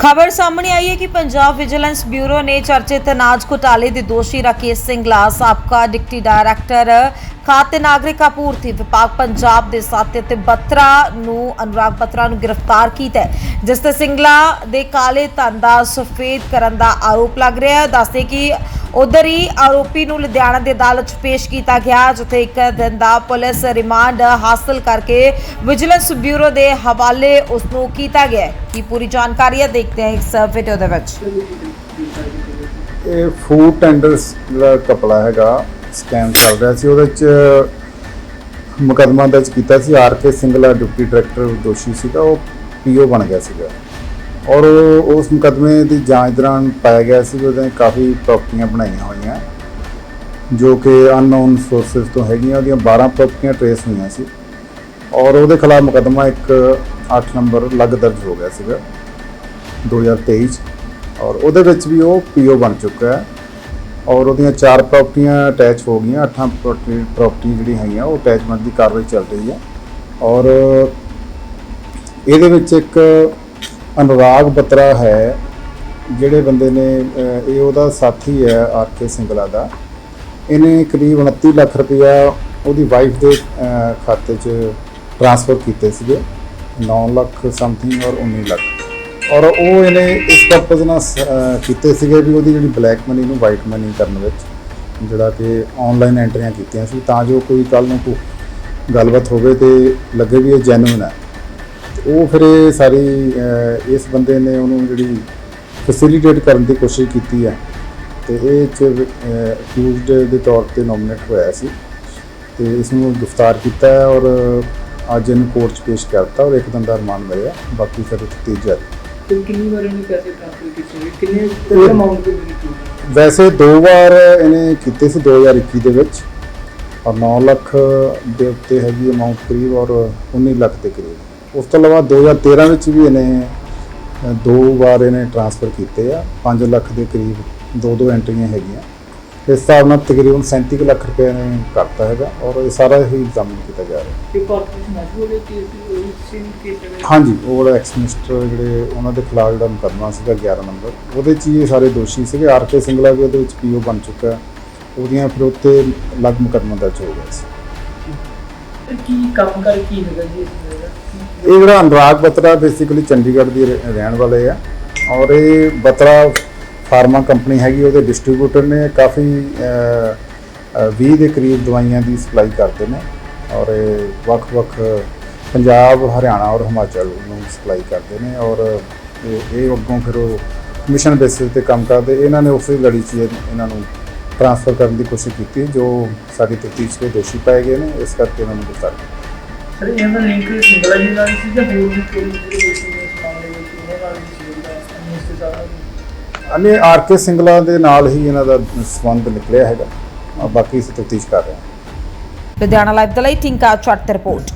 ਖਬਰ ਸਾਹਮਣੇ ਆਈ ਹੈ ਕਿ ਪੰਜਾਬ ਵਿਜੀਲੈਂਸ ਬਿਊਰੋ ਨੇ ਚਰਚਿਤ ਅਨਾਜ ਘੁਟਾਲੇ ਦੇ ਦੋਸ਼ੀ ਰਾਕੇਸ਼ ਸਿੰਘਲਾ ਸਾਬਕਾ ਡਿਪਟੀ ਡਾਇਰੈਕਟਰ ਖਾਤੇ ਨਾਗਰਿਕ ਆਪੂਰਤੀ ਵਿਭਾਗ ਪੰਜਾਬ ਦੇ ਸਾਥੀ ਤੇ ਬਤਰਾ ਨੂੰ ਅਨੁਰਾਗ ਬਤਰਾ ਨੂੰ ਗ੍ਰਿਫਤਾਰ ਕੀਤਾ ਹੈ, ਜਿਸ ਤੇ ਸਿੰਘਲਾ ਦੇ ਕਾਲੇ ਧਨ ਦਾ ਸਫੇਦ ਕਰਨ ਦਾ ਆਰੋਪ ਲੱਗ ਰਿਹਾ ਹੈ। ਦੱਸਦੇ ਕਿ ਉਧਰ ਹੀ ਆਰੋਪੀ ਨੂੰ ਲੁਧਿਆਣਾ ਦੀ ਅਦਾਲਤ 'ਚ ਪੇਸ਼ ਕੀਤਾ ਗਿਆ, ਜਿੱਥੇ ਇੱਕ ਦਿਨ ਦਾ ਪੁਲਿਸ ਰਿਮਾਂਡ ਹਾਸਲ ਕਰਕੇ ਵਿਜੀਲੈਂਸ ਬਿਊਰੋ ਦੇ ਹਵਾਲੇ ਉਸ ਨੂੰ ਕੀਤਾ ਗਿਆ ਹੈ। ਕੀ ਪੂਰੀ ਜਾਣਕਾਰੀ ਹੈ? ਦੇਖਦੇ ਹਾਂ ਇਸ ਵੀਡੀਓ ਦੇ ਵਿੱਚ। ਇਹ ਫੂਡ ਟੈਂਡਰਸ ਜਿਹੜਾ ਕਪੜਾ ਹੈਗਾ ਸਕੈਮ ਚੱਲ ਰਿਹਾ ਸੀ। ਉਹਦੇ ਚ ਮੁਕਦਮਾ ਦਰਜ ਕੀਤਾ ਸੀ। R K Singla deputy director ਦੋਸ਼ੀ ਸੀਗਾ, ਉਹ ਪੀਓ ਬਣ ਗਿਆ ਸੀਗਾ। ਔਰ ਉਹ- ਉਸ ਮੁਕਦਮੇ ਦੀ ਜਾਂਚ ਦੌਰਾਨ ਪਾਇਆ ਗਿਆ ਸੀ ਕਿ ਉਹਦੇ ਕਾਫੀ ਪ੍ਰਾਪਰਟੀਆਂ ਬਣਾਈਆਂ ਹੋਈਆਂ, ਜੋ ਕਿ ਅਨਨੋਨ ਸੋਰਸਸ ਤੋਂ ਹੈਗੀਆਂ, ਉਹਦੀਆਂ 12 ਪ੍ਰਾਪਰਟੀਆਂ ਟਰੇਸ ਹੋਈਆਂ ਸੀ। ਔਰ ਉਹਦੇ ਖਿਲਾਫ ਮੁਕਦਮਾ ਇੱਕ 8 ਨੰਬਰ ਲੱਗ ਦਰਜ ਹੋ ਗਿਆ ਸੀਗਾ 2023 'ਚ। ਔਰ ਉਹਦੇ ਵਿੱਚ ਵੀ ਉਹ ਪੀਓ ਬਣ ਚੁੱਕਾ ਹੈ। ਔਰ ਉਹਦੀਆਂ ਚਾਰ ਪ੍ਰਾਪਰਟੀਆਂ ਅਟੈਚ ਹੋ ਗਈਆਂ, ਅੱਠਾਂ ਪ੍ਰਾਪਰਟੀ ਪ੍ਰਾਪਰਟੀ ਜਿਹੜੀ ਹੈਗੀਆਂ, ਉਹ ਅਟੈਚਮੈਂਟ ਦੀ ਕਾਰਵਾਈ ਚੱਲ ਰਹੀ ਹੈ। ਔਰ ਇਹਦੇ ਵਿੱਚ ਇੱਕ ਅਨੁਰਾਗ ਬਤਰਾ ਹੈ, ਜਿਹੜੇ ਬੰਦੇ ਨੇ ਇਹ ਉਹਦਾ ਸਾਥੀ ਹੈ ਆਰ ਕੇ ਸਿੰਗਲਾ ਦਾ। ਇਹਨੇ ਕਰੀਬ 29 ਲੱਖ ਰੁਪਇਆ ਉਹਦੀ ਵਾਈਫ ਦੇ ਖਾਤੇ 'ਚ ਟ੍ਰਾਂਸਫਰ ਕੀਤੇ ਸੀਗੇ। 9 ਲੱਖ ਸਮਥਿੰਗ ਔਰ 19 ਲੱਖ। ਔਰ ਉਹ ਇਹਨੇ ਇਸ ਪਰਪਸ ਨਾਲ ਕੀਤੇ ਸੀਗੇ ਵੀ ਉਹਦੀ ਜਿਹੜੀ ਬਲੈਕ ਮਨੀ ਨੂੰ ਵਾਈਟ ਮਨੀ ਕਰਨ ਵਿੱਚ, ਜਿਹੜਾ ਕਿ ਆਨਲਾਈਨ ਐਂਟਰੀਆਂ ਕੀਤੀਆਂ ਸੀ। ਤਾਂ ਜੋ ਕੋਈ ਕੱਲ ਨੂੰ ਕੋਈ ਗੱਲਬਾਤ ਹੋਵੇ ਤੇ ਲੱਗੇ ਵੀ ਇਹ ਜੈਨੂਇਨ ਹੈ। ਉਹ ਫਿਰ ਇਹ ਸਾਰੀ ਅਹ, ਇਸ ਬੰਦੇ ਨੇ ਉਹਨੂੰ ਜਿਹੜੀ ਫੈਸਿਲਿਟੇਟ ਕਰਨ ਦੀ ਕੋਸ਼ਿਸ਼ ਕੀਤੀ ਹੈ ਤੇ ਇਹ ਚ ਅਕਿਊਜ਼ਡ ਦੇ ਤੌਰ ਤੇ ਨੋਮੀਨੇਟ ਹੋਇਆ ਸੀ ਤੇ ਇਸ ਨੂੰ ਗ੍ਰਿਫਤਾਰ ਕੀਤਾ ਹੈ ਔਰ ਅੱਜ ਇਹਨੂੰ ਕੋਰਟ 'ਚ ਪੇਸ਼ ਕਰਤਾ ਔਰ ਇੱਕ ਦਿਨ ਦਾ ਰਿਮਾਂਡ ਮਿਲਿਆ ਬਾਕੀ ਫਿਰ ਤੀਜ ਜਾਰੀ ਤੇ ਕਿੰਨੀ ਵਾਰ ਇਹਨੇ ਪੈਸੇ ਟ੍ਰਾਂਸਫਰ ਕੀਤੇ ਹੋਏ? ਕਿੰਨੇ ਕਿੰਨੇ ਅਮਾਉਂਟ ਦੇ ਵਿੱਚ ਕੀਤੇ ਵੈਸੇ ਦੋ ਵਾਰ ਇਹਨੇ ਕੀਤੇ ਸੀ 2021 ਦੇ ਵਿੱਚ। ਔਰ 9 ਲੱਖ ਦੇ ਉੱਤੇ ਹੈਗੀ ਅਮਾਉਂਟ ਕਰੀਬ ਔਰ 19 ਲੱਖ ਦੇ ਕਰੀਬ। ਉਸ ਤੋਂ ਇਲਾਵਾ 2013 ਵਿੱਚ ਵੀ ਇਹਨੇ ਦੋ ਵਾਰ ਇਹਨੇ ਟ੍ਰਾਂਸਫਰ ਕੀਤੇ ਆ। 5 ਲੱਖ ਦੇ ਕਰੀਬ ਦੋ ਦੋ ਐਂਟਰੀਆਂ ਹੈਗੀਆਂ। ਇਸ ਹਿਸਾਬ ਨਾਲ ਤਕਰੀਬਨ 37 ਕੁ ਲੱਖ ਰੁਪਏ ਨੇ ਕਰਤਾ ਹੈਗਾ ਔਰ ਇਹ ਸਾਰਾ ਹੀ ਇਲਜ਼ਾਮ ਕੀਤਾ ਜਾ ਰਿਹਾ। ਤੇ ਕਾਰਪੋਰੇਸ਼ਨ ਕੇਸ ਦੀ ਹੋਏ ਹਾਂਜੀ ਉਹ ਵਾਲਾ ਐਕਸ ਮਿਨਿਸਟਰ ਜਿਹੜੇ ਉਹਨਾਂ ਦੇ ਖਿਲਾਫ ਜਿਹੜਾ ਮੁਕੱਦਮਾ ਸੀਗਾ 11 ਨੰਬਰ ਉਹਦੇ 'ਚ ਹੀ ਇਹ ਸਾਰੇ ਦੋਸ਼ੀ ਸੀਗੇ। ਆਰ ਕੇ ਸਿੰਗਲਾ ਵੀ ਉਹਦੇ ਵਿੱਚ ਪੀਓ ਬਣ ਚੁੱਕਾ। ਹੈ। ਉਹਦੀਆਂ ਫਿਰ ਉੱਤੇ ਲੱਗ ਮੁਕੱਦਮਾ ਦਰਜ ਹੋ ਗਿਆ ਸੀ। ਕੀ ਕੰਮ ਕਰ, ਕੀ ਹੈਗਾ ਜੀ? ਇਹ ਜਿਹੜਾ ਅਨੁਰਾਗ ਬਤਰਾ ਬੇਸਿਕਲੀ ਚੰਡੀਗੜ੍ਹ ਦੀ ਰਹਿ- ਰਹਿਣ ਵਾਲੇ ਆ। ਔਰ ਇਹ ਬਤਰਾ ਫਾਰਮਾ ਕੰਪਨੀ ਹੈਗੀ, ਉਹਦੇ ਡਿਸਟ੍ਰੀਬਿਊਟਰ ਨੇ ਕਾਫੀ 20 ਦੇ ਕਰੀਬ ਦਵਾਈਆਂ ਦੀ ਸਪਲਾਈ ਕਰਦੇ ਨੇ। ਔਰ ਇਹ ਵੱਖ-ਵੱਖ ਪੰਜਾਬ, ਹਰਿਆਣਾ ਔਰ ਹਿਮਾਚਲ ਨੂੰ ਸਪਲਾਈ ਕਰਦੇ ਨੇ। ਔਰ ਇਹ ਇਹ ਅੱਗੋਂ ਫਿਰ ਉਹ ਮਿਸ਼ਨ ਬੇਸਿਸ ਤੇ ਕੰਮ ਕਰਦੇ। ਇਹਨਾਂ ਨੇ ਉਸੇ ਲੜੀ 'ਚ ਇਹ- ਇਹਨਾਂ ਨੂੰ ਟ੍ਰਾਂਸਫਰ ਕਰਨ ਦੀ ਕੋਸ਼ਿਸ਼ ਕੀਤੀ ਜੋ ਸਾਡੀ ਤਫਤੀਸ਼ ਦੇ ਦੋਸ਼ੀ ਪਾਏ ਗਏ ਨੇ ਇਸ ਕਰਕੇ ਇਹਨਾਂ ਨੂੰ ਗ੍ਰਿਫਤਾਰ ਕੀਤਾ। ਸਰ ਇਹਨਾਂ ਦਾ ਲਿੰਕ ਸਿੰਗਲਾ ਜੀ ਨਾਲ ਸੀ ਜਾਂ ਹੋਰ ਵੀ ਕੋਈ ਜਿਹੜੇ ਦੋਸ਼ੀ ਨੇ ਇਸ ਮਾਮਲੇ ਵਿੱਚ ਉਹਨਾਂ ਨਾਲ ਵੀ ਸੀ ਜਿਹੜਾ ਅਨਿਸ ਦੇ ਸਾਰਾ ਅਨੇ ਆਰ ਕੇ ਸਿੰਗਲਾ ਦੇ ਨਾਲ ਹੀ ਇਹਨਾਂ ਦਾ ਸੰਬੰਧ ਨਿਕਲਿਆ ਹੈਗਾ। ਬਾਕੀ ਤਫਤੀਸ਼ ਕਰ ਰਹੇ ਹਾਂ। ਲੁਧਿਆਣਾ ਲਾਈਵ ਦੇ ਲਈ ਟਿੰਕਾ ਚੱਟ ਰਿਪੋਰਟ।